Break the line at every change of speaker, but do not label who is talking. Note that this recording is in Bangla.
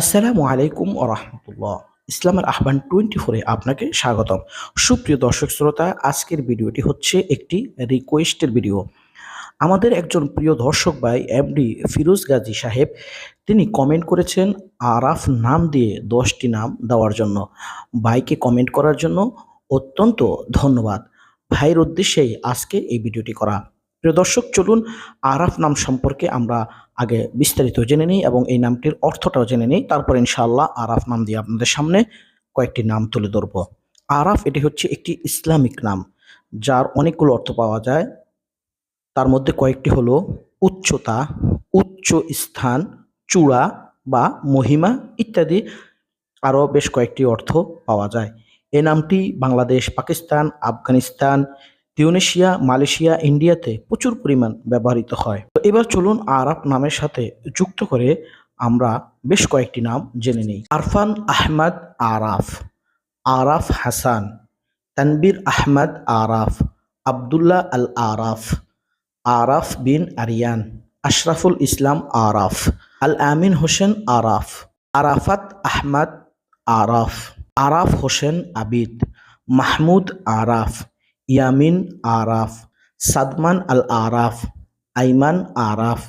আসসালামু আলাইকুম ও রহমতুল্লাহ। ইসলামের আহ্বান টোয়েন্টি ফোরে আপনাকে স্বাগতম। সুপ্রিয় দর্শক শ্রোতা, আজকের ভিডিওটি হচ্ছে একটি রিকোয়েস্টের ভিডিও। আমাদের একজন প্রিয় দর্শক ভাই এমডি ফিরোজ গাজী সাহেব, তিনি কমেন্ট করেছেন আরাফ নাম দিয়ে দশটি নাম দেওয়ার জন্য। ভাইকে কমেন্ট করার জন্য অত্যন্ত ধন্যবাদ। ভাইয়ের উদ্দেশ্যেই আজকে এই ভিডিওটি করা। প্রিয় দর্শক, চলুন আরাফ নাম সম্পর্কে আমরা আগে বিস্তারিত জেনে নিই এবং এই নামটির অর্থটাও জেনে নিই। তারপর ইনশাআল্লাহ আরাফ নাম দিয়ে আপনাদের সামনে কয়েকটি নাম তুলে ধরব। আরাফ এটি হচ্ছে একটি ইসলামিক নাম, যার অনেকগুলো অর্থ পাওয়া যায়। তার মধ্যে কয়েকটি হলো উচ্চতা, উচ্চ স্থান, চূড়া বা মহিমা ইত্যাদি আরও বেশ কয়েকটি অর্থ পাওয়া যায়। এ নামটি বাংলাদেশ, পাকিস্তান, আফগানিস্তান তিউনেশিয়া, মালয়েশিয়া, ইন্ডিয়াতে প্রচুর পরিমাণ ব্যবহৃত হয়। তো এবার চলুন আরাফ নামের সাথে যুক্ত করে আমরা বেশ কয়েকটি নাম জেনে নিই। আরফান আহমদ আরাফ আরাফ হাসান, তানবির আহমদ আরাফ, আবদুল্লাহ আল আরাফ আরাফ বিন আরিয়ান, আশরাফুল ইসলাম আরাফ, আল আমিন হোসেন আরাফ, আরাফাত আহমদ আরাফ আরাফ হোসেন আবিদ, মাহমুদ আরাফ ইয়ামিন আরাফ সাদমান আল আরাফ আইমান আরাফ